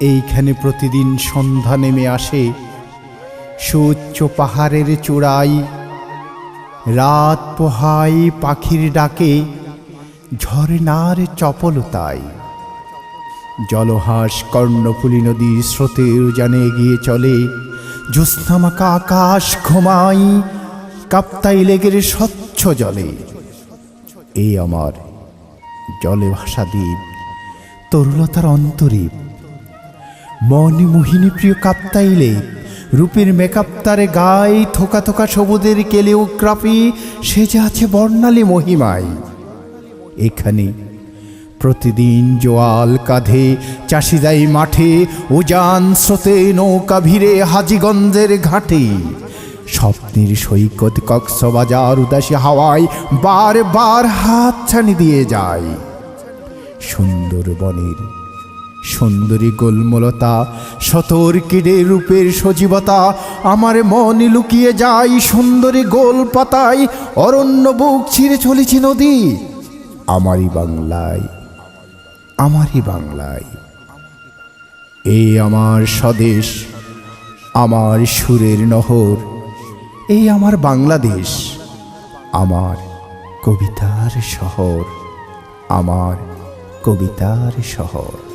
এইখানে প্রতিদিন সন্ধ্যা নেমে আসে। সুউচ্চ পাহাড়ের চূড়াই রাত পোহাই পাখির ডাকে, ঝর্ণার চপলতায়। জলহাস কর্ণফুলী নদীর স্রোতের জানে এগিয়ে চলে। জ্যোৎস্নামাকা আকাশ ঘুমাই কাপ্তাই লেগের স্বচ্ছ জলে। এই আমার জলে ভাসা দ্বীপ তরুলতার অন্তরীপ। মনে মোহিনী প্রিয় কাপ্তাইলে, রূপের মেকআপ তারে গায়ে থোকা থোকা সবুদের কেলিওগ্রাফি সেজে আছে বর্ণালী মহিমায়। এখানে প্রতিদিন জোয়াল কাঁধে চাষিদাই মাঠে, উজান স্রোতে নৌকা ভিড়ে হাজিগঞ্জের ঘাটে। স্বপ্নের সৈকত কক্সবাজার উদাসী হাওয়ায় বার বার হাত ছানি দিয়ে যায়। সুন্দরবনের সুন্দরী গোলমলতা, সতর রূপের সজীবতা, আমার মন লুকিয়ে যায় সুন্দরী গোল পাতায়, অরণ্য বুক ছিঁড়ে চলেছে নদী। আমারই বাংলায় আমারই বাংলায়। এই আমার স্বদেশ, আমার সুরের নহর এই আমার বাংলাদেশ, আমার কবিতার শহর, আমার কবিতার শহর।